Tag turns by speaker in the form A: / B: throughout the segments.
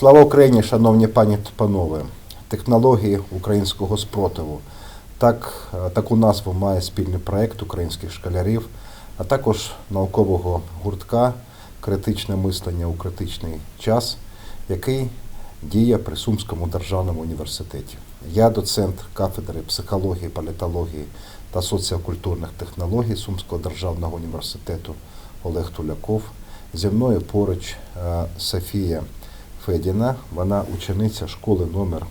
A: Слава Україні, шановні пані та панове! Технології українського спротиву. Так, е, таку назву має спільний проект українських школярів, а також наукового гуртка Критичне мислення у критичний час, який діє при Сумському державному університеті. Я доцент кафедри психології, політології та соціокультурних технологій Сумського державного університету Олег Туляков. Зі мною поруч е, Софія Федіна, вона учениця школи номер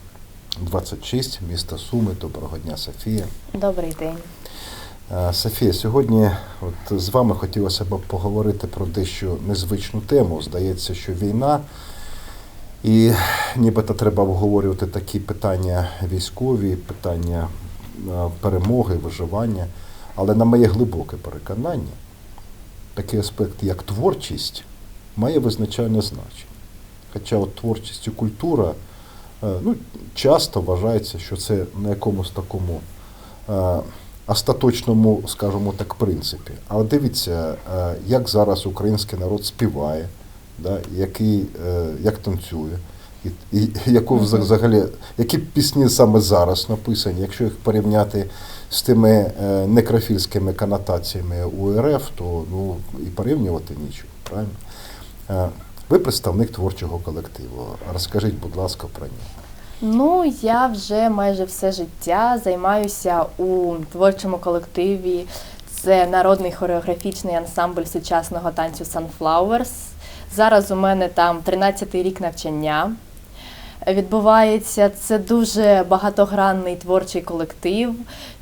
A: 26 міста Суми. Доброго дня, Софія.
B: Добрий день.
A: Е, Софія, сьогодні от з вами хотілося б поговорити про дещо незвичну тему. Здається, що війна, і нібито треба обговорювати такі питання військові, питання е, перемоги, виживання. Але на моє глибоке переконання, такий аспект, як творчість, має визначальне значення. Хоча от творчість і культура е, ну, часто вважається, що це на якомусь такому е, остаточному, скажімо так, принципі. А дивіться, е, як зараз український народ співає, да, який, як танцює, і, і яку взагалі, які пісні саме зараз написані, якщо їх порівняти з тими некрофільськими конотаціями УРФ, то ну, і порівнювати нічого, правильно? Ви представник творчого колективу. Розкажіть, будь ласка, про нього.
B: Ну, я вже майже все життя займаюся у творчому колективі. Це народний хореографічний ансамбль сучасного танцю Sunflowers. Зараз у мене там 13-й рік навчання. Відбувається це дуже багатогранний творчий колектив.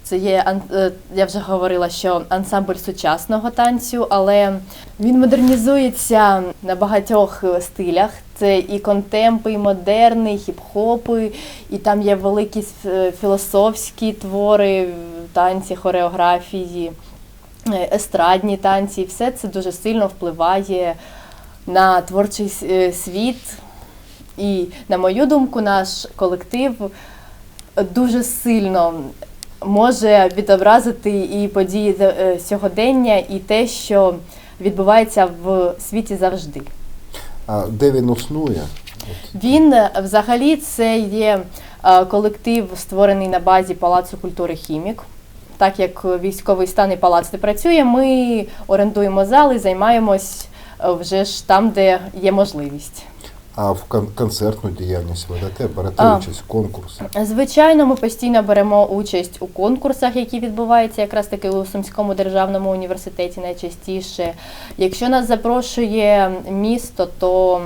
B: Це є е, я вже говорила, що ансамбль сучасного танцю, але він модернізується на багатьох е, стилях. Це і контемпи, і модерни, і хіп-хопи, і там є великі е, філософські твори, танці, хореографії, естрадні танці. І все це дуже сильно впливає на творчий світ. І, на мою думку, наш колектив дуже сильно може відобразити і події е, сьогодення, і те, що відбувається в світі завжди.
A: А де він існує?
B: Він е, взагалі це є е, колектив, створений на базі Палацу культури Хімік. Так як військовий стан і палац не працює, ми орендуємо зали, займаємось вже ж там, де є можливість.
A: А в кон- концертну діяльність ведете, берете
B: А.
A: участь в конкурсах.
B: Звичайно, ми постійно беремо участь у конкурсах, які відбуваються якраз таки у Сумському державному університеті найчастіше. Якщо нас запрошує місто, то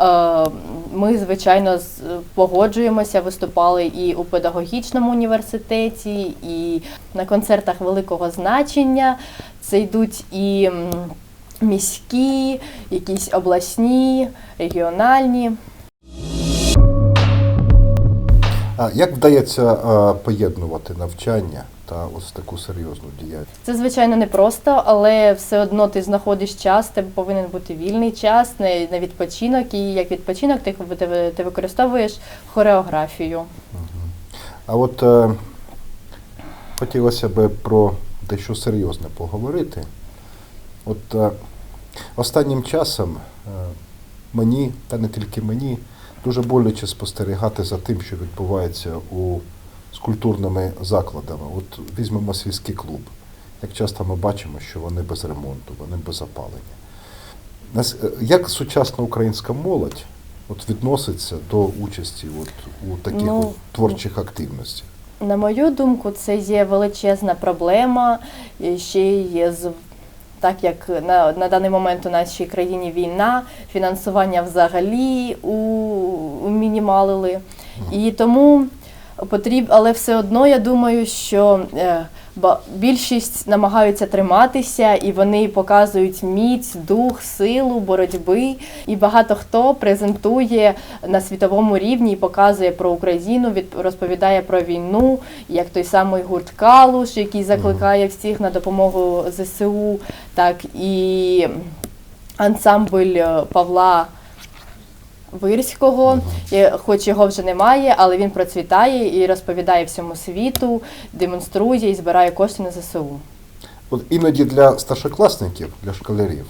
B: е, ми, звичайно, погоджуємося, виступали і у педагогічному університеті, і на концертах великого значення. Це йдуть і міські, якісь обласні, регіональні.
A: А як вдається поєднувати навчання та ось таку серйозну діяльність?
B: Це звичайно непросто, але все одно ти знаходиш час, тебе повинен бути вільний час на, відпочинок, і як відпочинок ти, ти, ти використовуєш хореографію.
A: А от е, хотілося б про дещо серйозне поговорити. От е, останнім часом е, мені, та не тільки мені, дуже боляче спостерігати за тим, що відбувається у з культурними закладами. От візьмемо сільський клуб. Як часто ми бачимо, що вони без ремонту, вони без опалення. Е, Як сучасна українська молодь от відноситься до участі от у таких
B: Ну,
A: от творчих активностях?
B: На мою думку, це є величезна проблема. Ще й з так як на, на даний момент у нашій країні війна, фінансування взагалі у, умінімалили. І тому потрібно, але все одно я думаю, що е, більшість намагаються триматися, і вони показують міць, дух, силу, боротьби. І багато хто презентує на світовому рівні і показує про Україну, від, розповідає про війну, як той самий гурт Калуш, який закликає всіх на допомогу ЗСУ, так і ансамбль е, Павла. Вирського, хоч його вже немає, але він процвітає і розповідає всьому світу, демонструє і збирає кошти на ЗСУ.
A: От іноді для старшокласників, для школярів,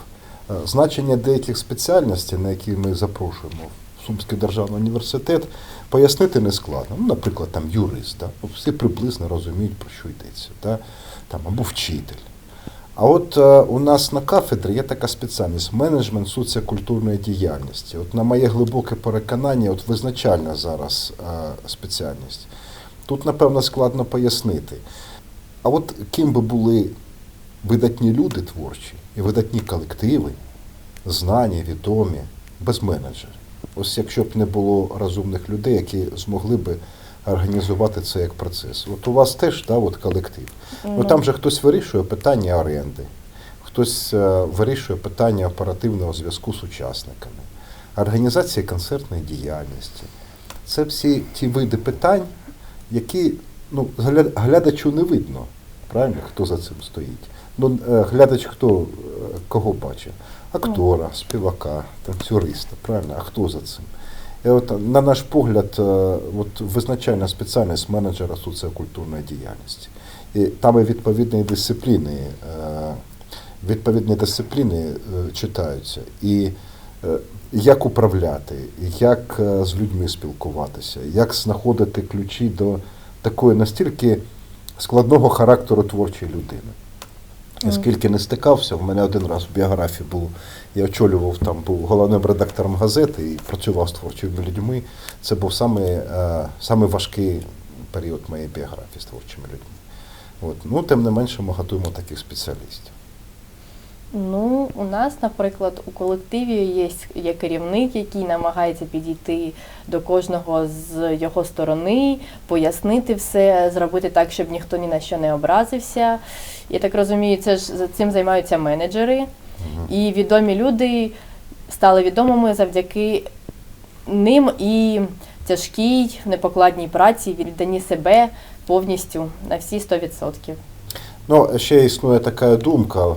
A: е, значення деяких спеціальностей, на які ми запрошуємо в Сумський державний університет, пояснити не складно. Ну, наприклад, там юрист, да? Всі приблизно розуміють, про що йдеться, да? там, або вчитель. А от е, у нас на кафедрі є така спеціальність менеджмент соціокультурної діяльності. От на моє глибоке переконання, от визначальна зараз е, спеціальність. Тут, напевно, складно пояснити. А от ким би були видатні люди творчі і видатні колективи, знані, відомі, без менеджерів. Ось якщо б не було розумних людей, які змогли би організувати це як процес. От у вас теж да, от колектив. Ну там же хтось вирішує питання оренди, хтось е, вирішує питання оперативного зв'язку з учасниками, організація концертної діяльності. Це всі ті види питань, які ну, глядачу не видно, правильно, хто за цим стоїть. Ну, е, глядач хто е, кого бачить? Актора, співака, танцюриста, правильно? А хто за цим? От, на наш погляд, е, от, визначальна спеціальність менеджера соціокультурної діяльності. І там і відповідні дисципліни, е, відповідні дисципліни е, читаються. І як управляти, як з людьми спілкуватися, як знаходити ключі до такої настільки складного характеру творчої людини. Я скільки не стикався, в мене один раз в біографії був, я очолював там, був головним редактором газети і працював з творчими людьми. Це був саме, е, важкий період моєї біографії з творчими людьми. От. Ну, тим не менше, ми готуємо таких спеціалістів.
B: Ну, у нас, наприклад, у колективі є, є керівник, який намагається підійти до кожного з його сторони, пояснити все, зробити так, щоб ніхто ні на що не образився. Я так розумію, це ж за цим займаються менеджери. І відомі люди стали відомими завдяки ним і тяжкій, непокладній праці, віддані себе повністю на всі 100%.
A: Ну, ще існує така думка,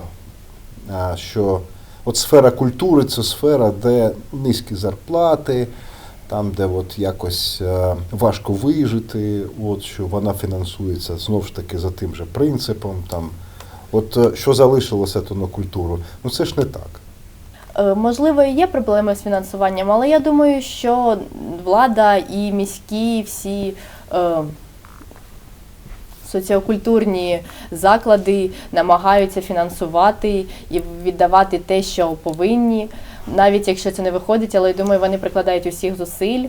A: що от сфера культури це сфера, де низькі зарплати, там, де от якось е, важко вижити, от, що вона фінансується знову ж таки за тим же принципом. Там. От е, що залишилося то на культуру? Ну це ж не так.
B: Е, Можливо, і є проблеми з фінансуванням, але я думаю, що влада і міські всі соціокультурні заклади намагаються фінансувати і віддавати те, що повинні, навіть якщо це не виходить, але я думаю, вони прикладають усіх зусиль.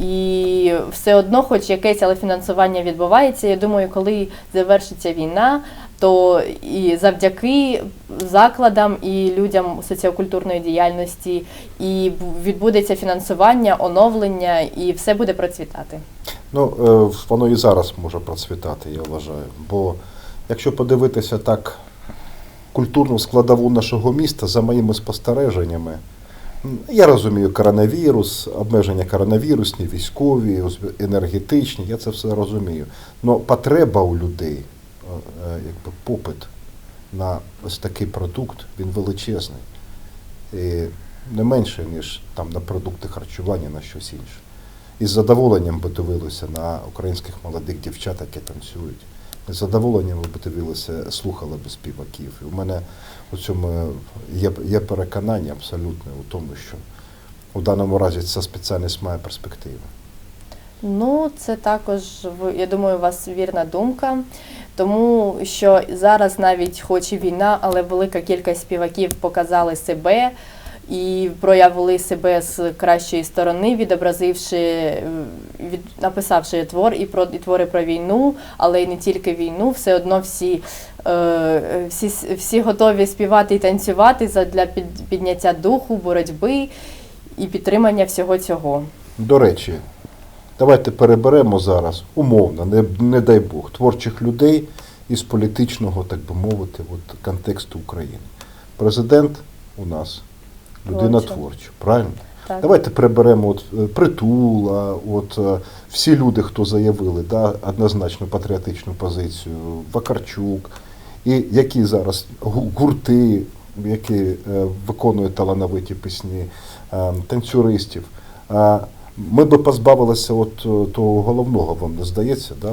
B: І все одно, хоч якесь але фінансування відбувається. Я думаю, коли завершиться війна, то і завдяки закладам і людям соціокультурної діяльності і відбудеться фінансування, оновлення, і все буде процвітати.
A: Ну, е, воно і зараз може процвітати, я вважаю. Бо якщо подивитися так культурну складову нашого міста, за моїми спостереженнями, я розумію коронавірус, обмеження коронавірусні, військові, енергетичні, я це все розумію. Але потреба у людей, е, е, якби попит на ось такий продукт, він величезний. І не менше, ніж там на продукти харчування, на щось інше. І з задоволенням би дивилися на українських молодих дівчат, які танцюють. З задоволенням би дивилися, слухали би співаків. І у мене у цьому є, є переконання абсолютне у тому, що у даному разі ця спеціальність має перспективи.
B: Ну, це також я думаю, у вас вірна думка, тому що зараз навіть хоч і війна, але велика кількість співаків показали себе і проявили себе з кращої сторони, відобразивши, від, написавши твор і про і твори про війну, але й не тільки війну, все одно всі. е, Всі, всі готові співати і танцювати для підняття духу, боротьби і підтримання всього цього.
A: До речі, давайте переберемо зараз, умовно, не, не дай Бог, творчих людей із політичного, так би мовити, от, контексту України. Президент у нас людина
B: Творча.
A: правильно?
B: Так.
A: Давайте приберемо от, е, притула, от, е, всі люди, хто заявили да, однозначно патріотичну позицію, Вакарчук, і які зараз гурти, які е, виконують талановиті пісні, танцюристів. Ми би позбавилися от того головного, вам не здається, да?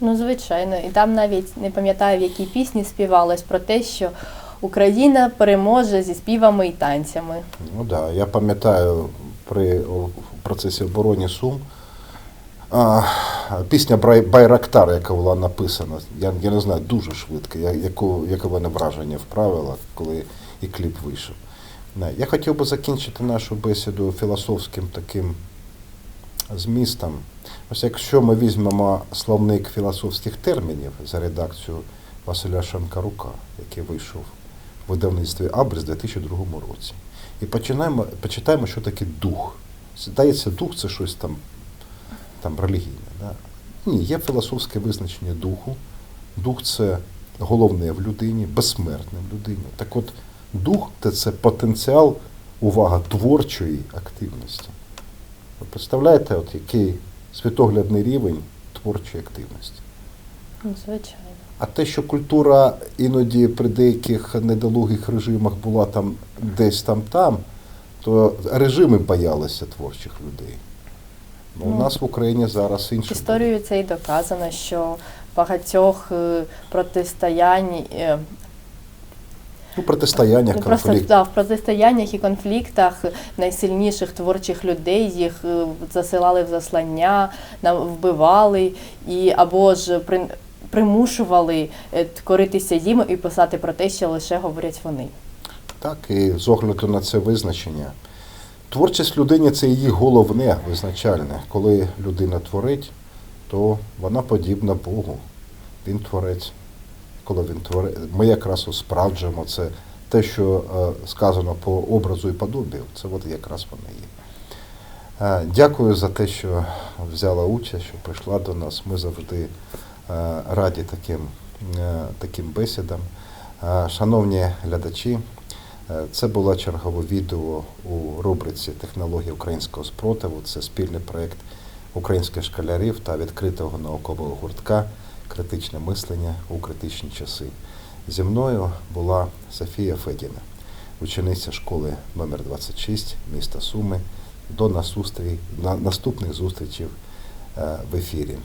B: Ну, звичайно, і там навіть не пам'ятаю, в якій пісні співалось про те, що Україна переможе зі співами і танцями.
A: Ну да, я пам'ятаю при процесі оборони Сум. А, пісня «Брай- Байрактар, яка була написана, я, я не знаю, дуже швидко, я, яку, яке мене враження вправила, коли і кліп вийшов. Не, Я хотів би закінчити нашу бесіду філософським таким змістом. Ось якщо ми візьмемо словник філософських термінів за редакцію Василя Шанкарука, який вийшов видавництві Абрис у 2002 році, і починаємо, почитаємо, що таке дух. Здається, дух це щось там, там релігійне. Да? Ні, є філософське визначення духу. Дух це головне в людині, безсмертне в людині. Так от, дух це, це потенціал, увага, творчої активності. Ви представляєте, от який світоглядний рівень творчої активності?
B: Ну, Звичайно.
A: А те, що культура іноді при деяких недолугих режимах була там десь там там, то режими боялися творчих людей. Ну, у
B: Ну,
A: нас в Україні зараз інше.
B: Історією це і доказано, що багатьох е, протистоянь е,
A: Ну, протистояння,
B: Просто
A: конфлікт.
B: да, в протистояннях і конфліктах найсильніших творчих людей їх е, засилали в заслання, вбивали і або ж при, примушували е, коритися їм і писати про те, що лише говорять вони.
A: Так, і з огляду на це визначення. Творчість людині це її головне визначальне. Коли людина творить, то вона подібна Богу. Він творець. Коли він творить, ми якраз справджуємо це те, що е, сказано по образу і подобію, це от якраз воно є. Е, Дякую за те, що взяла участь, що прийшла до нас. Ми завжди раді таким, е, таким бесідам. Е, Шановні глядачі, е, це було чергове відео у рубриці Технології українського спротиву. Це спільний проєкт українських школярів та відкритого наукового гуртка Критичне мислення у критичні часи. Зі мною була Софія Федіна, учениця школи номер 26 міста Суми. До насустрій- на наступних зустрічей е, в ефірі.